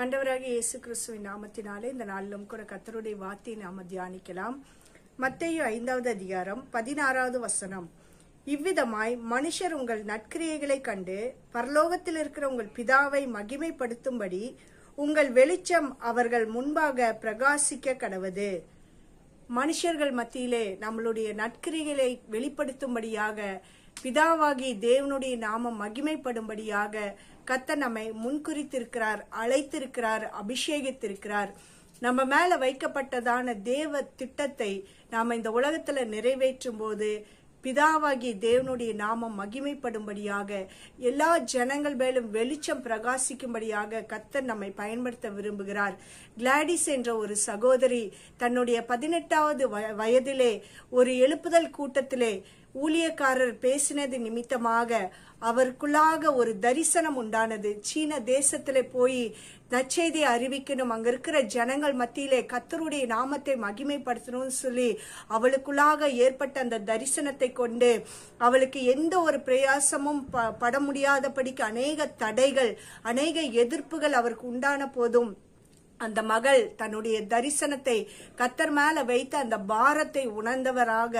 இயேசு கிறிஸ்துவின் நாமத்தினாலே இந்த நாளிலும் கூட கத்தருடைய வார்த்தையை நாம தியானிக்கலாம். மத்தையோ ஐந்தாவது அதிகாரம் பதினாறாவது வசனம். இவ்விதமாய் மனுஷர் உங்கள் நற்கிரியைகளை கண்டு பரலோகத்தில் இருக்கிற உங்கள் பிதாவை மகிமைப்படுத்தும்படி உங்கள் வெளிச்சம் அவர்கள் முன்பாக பிரகாசிக்க கடவது. மனுஷர்கள் மத்தியிலே நம்மளுடைய நற்கிரிகளை வெளிப்படுத்தும்படியாக பிதாவாகி தேவனுடைய நாமம் மகிமைப்படும்படியாக கத்த நம்மை முன்குறித்திருக்கிறார் அழைத்திருக்கிறார் அபிஷேகித்திருக்கிறார். நம்ம மேல வைக்கப்பட்டதான தேவ திட்டத்தை நாம இந்த உலகத்துல நிறைவேற்றும் போது பிதாவாகிய தேவனுடைய நாமம் மகிமைப்படும்படியாக எல்லா ஜனங்கள் மேலும் வெளிச்சம் பிரகாசிக்கும்படியாக கத்தர் நம்மை பயன்படுத்த விரும்புகிறார். கிளாடிஸ் என்ற ஒரு சகோதரி தன்னுடைய பதினெட்டாவது வயதிலே ஒரு எழுப்புதல் கூட்டத்திலே ஊழியக்காரர் பேசினது நிமித்தமாக அவருக்குள்ளாக ஒரு தரிசனம் உண்டானது. சீன தேசத்திலே போய் நச்செய்தியை அறிவிக்கணும். அங்க இருக்கிற ஜனங்கள் மத்தியிலே கத்தருடைய நாமத்தை மகிமைப்படுத்தணும்னு சொல்லி அவளுக்குள்ளாக ஏற்பட்ட அந்த தரிசனத்தை கொண்டு அவளுக்கு எந்த ஒரு பிரயாசமும் பட முடியாதபடிக்கு அநேக தடைகள் அநேக எதிர்ப்புகள் அவருக்கு உண்டான போதும் அந்த மகள் தன்னுடைய தரிசனத்தை கத்தர் மேல வைத்த அந்த பாரத்தை உணர்ந்தவராக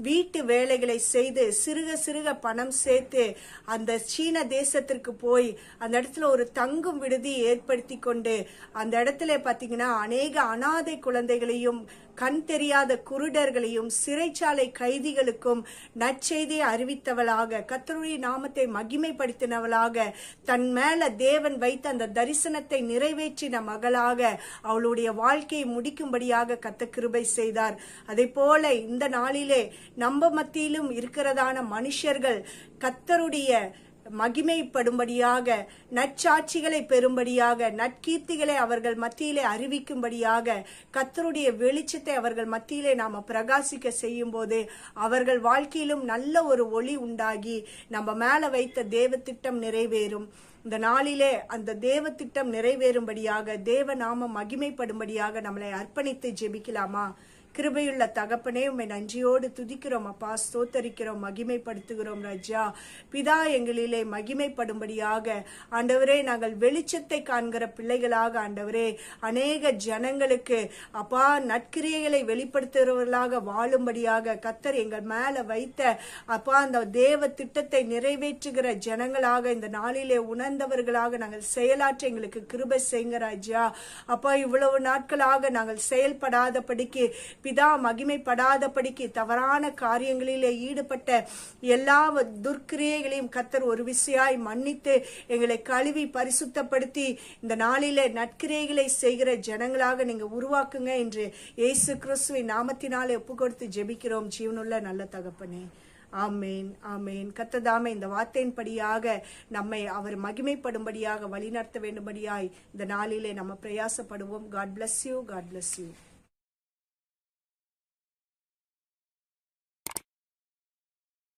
வீட்டு வேலைகளை செய்து சிறுக சிறுக பணம் சேர்த்து அந்த சீன தேசத்திற்கு போய் அந்த இடத்துல ஒரு தங்கும் விடுதி ஏற்படுத்தி கொண்டு அந்த இடத்துல பார்த்தீங்கன்னா அநேக அனாதை குழந்தைகளையும் கண் தெரியாத குருடர்களையும் சிறைச்சாலை கைதிகளுக்கும் நற்செய்தியை அறிவித்தவளாக கத்தருடைய நாமத்தை மகிமைப்படுத்தினவளாக தன் மேல தேவன் வைத்த அந்த தரிசனத்தை நிறைவேற்றின மகளாக அவளுடைய வாழ்க்கையை முடிக்கும்படியாக கத்த கிருபை செய்தார். அதே போல இந்த நாளிலே நம்ம மத்தியிலும் இருக்கிறதான மனுஷர்கள் கத்தருடைய மகிமைப்படும்படியாக நற்சாட்சிகளை பெறும்படியாக நற்கீர்த்திகளை அவர்கள் மத்தியிலே அறிவிக்கும்படியாக கத்தருடைய வெளிச்சத்தை அவர்கள் மத்தியிலே நாம் பிரகாசிக்க செய்யும் போது அவர்கள் வாழ்க்கையிலும் நல்ல ஒரு ஒளி உண்டாகி நம்ம மேலே வைத்த தேவ திட்டம் நிறைவேறும். இந்த நாளிலே அந்த தேவ திட்டம் நிறைவேறும்படியாக தேவ நாம மகிமைப்படும்படியாக நம்மளை அர்ப்பணித்து ஜெபிக்கலாமா? கிருபையுள்ள தகப்பனே உண்மை நன்றியோடு துதிக்கிறோம். அப்பா ஸ்தோத்தரிக்கிறோம் மகிமைப்படுத்துகிறோம் ரஜா. பிதா எங்களிலே மகிமைப்படும்படியாக. ஆண்டவரே நாங்கள் வெளிச்சத்தை காண்கிற பிள்ளைகளாக ஆண்டவரே. அநேக ஜனங்களுக்கு அப்பா நற்கிரியைகளை வெளிப்படுத்துகிறவர்களாக வாழும்படியாக கத்தர் எங்கள் மேல வைத்த அப்பா அந்த தேவ திட்டத்தை நிறைவேற்றுகிற ஜனங்களாக இந்த நாளிலே உணர்ந்தவர்களாக நாங்கள் செயலாற்ற எங்களுக்கு கிருபை செய்யுங்க ராஜா. அப்பா இவ்வளவு நாட்களாக நாங்கள் செயல்படாதபடிக்கு பிதா மகிமைப்படாதபடிக்கு தவறான காரியங்களிலே ஈடுபட்ட எல்லா துர்க்கிரியைகளையும் கத்தர் ஒரு விசையாய் மன்னித்து எங்களை கழுவி பரிசுத்தப்படுத்தி இந்த நாளில நற்கிரைகளை செய்கிற ஜனங்களாக நீங்க உருவாக்குங்க என்று இயேசு கிறிஸ்துவின் நாமத்தினாலே ஒப்பு கொடுத்து ஜெபிக்கிறோம். ஜீவனுள்ள நல்ல தகப்பனே. ஆமேன் ஆமேன். கத்ததாமே இந்த வார்த்தையின்படியாக நம்மை அவர் மகிமைப்படும்படியாக வழிநடத்த வேண்டும்படியாய் இந்த நாளிலே நம்ம பிரயாசப்படுவோம். God bless you God bless you